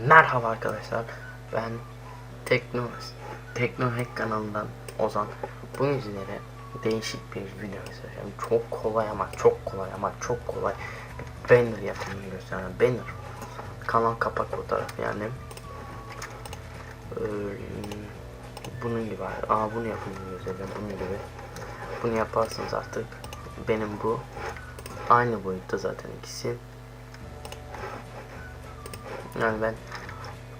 Merhaba arkadaşlar. Ben Tekno Tekno Hack kanalından Ozan. Bugün sizlere değişik bir video göstereceğim. Çok kolay ama çok kolay ama çok kolay bir banner yapımını göstereceğim. Banner. Kanal kapak fotoğrafı yani. Ee, bunun gibi. Aa bunu yapımını göstereceğim. Bunun gibi. Bunu yaparsınız artık. Benim bu. Aynı boyutta zaten ikisi. Yani ben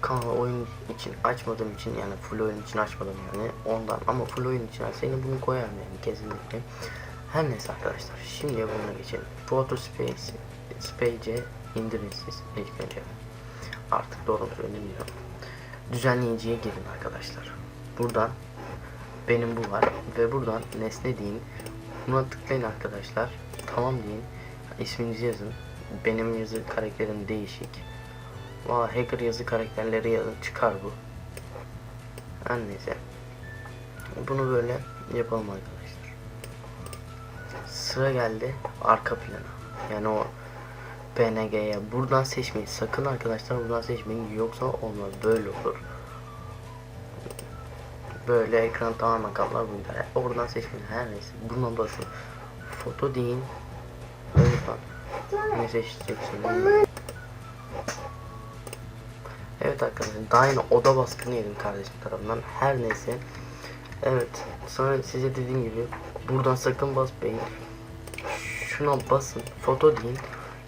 kanalı oyun için açmadığım için yani full oyun için açmadım yani ondan ama full oyun için açsaydım bunu koyarım yani kesinlikle. Her neyse arkadaşlar şimdi buna geçelim. Photo Space Space indiriniz ilk önce. Artık doğru mu söylemiyorum. Düzenleyiciye girin arkadaşlar. Buradan benim bu var ve buradan nesne deyin. Buna tıklayın arkadaşlar. Tamam deyin. İsminizi yazın. Benim yazı karakterim değişik. Valla hacker yazı karakterleri yazın çıkar bu. Her neyse. Bunu böyle yapalım arkadaşlar. Sıra geldi arka plana. Yani o PNG'ye buradan seçmeyin. Sakın arkadaşlar buradan seçmeyin. Yoksa olmaz. Böyle olur. Böyle ekran tamamen kaplar bu. Oradan seçmeyin. Her neyse. Bundan basın. Foto deyin. Böyle falan. Ne seçeceksiniz? Evet arkadaşlar daha yeni oda baskını yedim kardeşim tarafından. Her neyse. Evet. Sonra size dediğim gibi buradan sakın basmayın. Şuna basın. Foto deyin.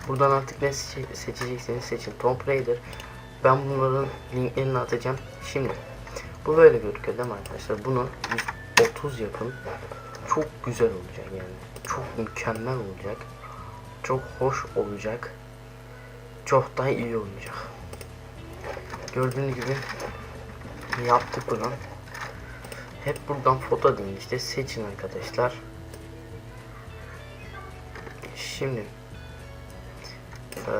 Buradan artık ne seçe- seçecekseniz seçin. Tomb Raider. Ben bunların linklerini atacağım. Şimdi bu böyle gözüküyor değil mi arkadaşlar? Bunu 30 yapın. Çok güzel olacak yani. Çok mükemmel olacak. Çok hoş olacak. Çok daha iyi olacak. Gördüğünüz gibi yaptık bunu. Hep buradan foto deyin işte seçin arkadaşlar. Şimdi eee,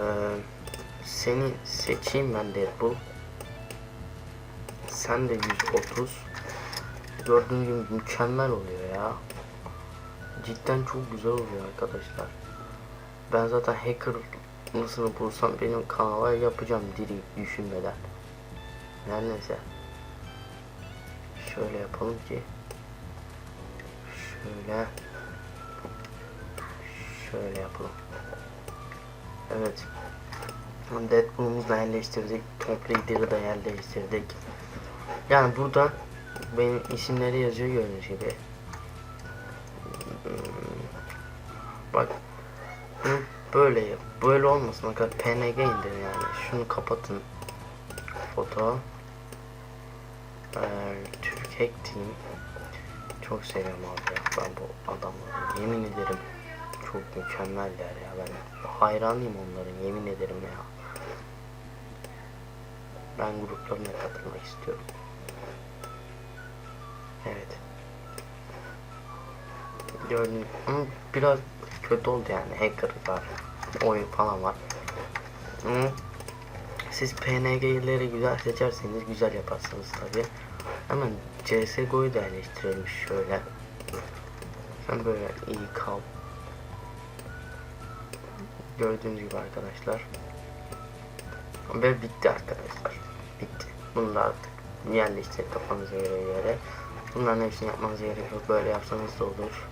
seni seçeyim ben Deadpool. Sen de 130. Gördüğünüz gibi mükemmel oluyor ya. Cidden çok güzel oluyor arkadaşlar. Ben zaten hacker nasıl bulsam benim kanala yapacağım direkt düşünmeden. Her neyse. Şöyle yapalım ki. Şöyle. Şöyle yapalım. Evet. Deadpool'umuzu da yerleştirdik. Tomb Raider'ı da yerleştirdik. Yani burada benim isimleri yazıyor gördüğünüz gibi. Hmm. Bak. Bunu böyle yap. Böyle olmasın. PNG indirin yani. Şunu kapatın. Foto. Ee, Türk Hack Team. Çok seviyorum abi ya. Ben bu adamları. Yemin ederim. Çok mükemmeller ya. Ben hayranıyım onların. Yemin ederim ya. Ben gruplarına katılmak istiyorum. Evet. Ama biraz kötü oldu yani hacker var oyun falan var siz PNG'leri güzel seçerseniz güzel yaparsınız tabi hemen CSGO'yu da eleştirelim şöyle. Sen böyle iyi kal. Gördüğünüz gibi arkadaşlar. Ve bitti arkadaşlar. Bitti. Bunu da artık yerleştirip kafanıza göre yere. Bunların hepsini yapmanıza gerek yok böyle yapsanız da olur.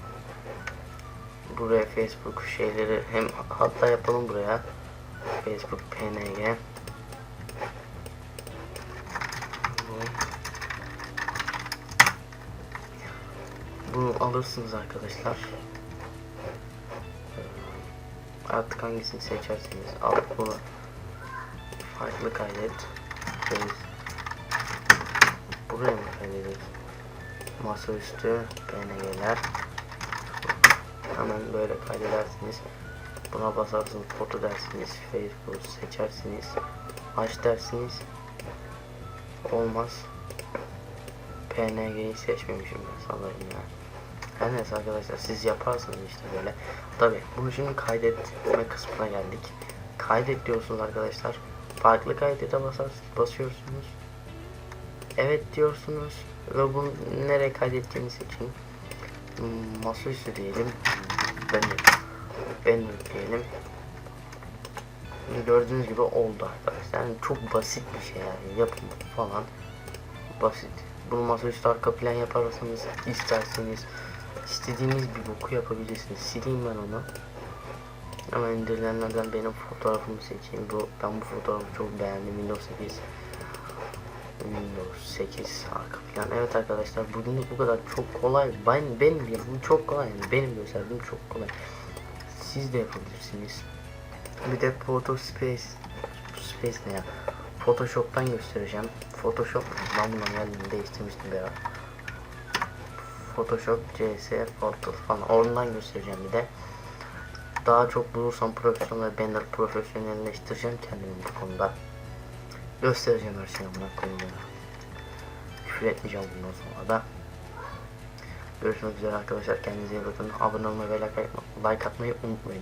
Buraya Facebook şeyleri hem hatta yapalım buraya. Facebook PNG bunu alırsınız arkadaşlar. Artık hangisini seçerseniz al bunu farklı kaydet. Buraya mı kaydederiz masaüstü PNG'ler hemen böyle kaydedersiniz. Buna basarsınız foto dersiniz Facebook seçersiniz aç dersiniz. Olmaz. PNG'yi seçmemişim ben sanırım ya her neyse arkadaşlar siz yaparsınız işte böyle. Tabi bunu şimdi kaydetme kısmına geldik. Kaydet diyorsunuz arkadaşlar. Farklı kaydete basar, basıyorsunuz. Evet diyorsunuz. Ve bunu nereye kaydettiğini seçin Hmm, masaüstü diyelim. Banner banner diyelim. Gördüğünüz gibi oldu arkadaşlar. Yani çok basit bir şey yani. Yapım falan. Basit. Bunu masaüstü arka plan yaparsanız isterseniz istediğiniz bir boku yapabilirsiniz. Sileyim ben onu. Ama indirilenlerden benim fotoğrafımı seçeyim. Bu ben bu fotoğrafı çok beğendim. Windows 8 Windows 8 arka plan. Evet arkadaşlar bugünlük bu kadar çok kolay. Ben benim ya bu çok kolay yani benim gösterdiğim çok kolay. Siz de yapabilirsiniz. Bir de Photo Space ne ya? Photoshop'tan göstereceğim. Photoshop ben bundan geldiğini değiştirmiştim ara. Photoshop CS Photo falan oradan göstereceğim bir de. Daha çok bulursam profesyonel Blender profesyonelleştireceğim kendimi bu konuda. Göstereceğim her şeyi buna koyayım. Küfür etmeyeceğim bundan sonra da. Görüşmek üzere arkadaşlar. Kendinize iyi bakın. Abone olmayı ve like atmayı unutmayın.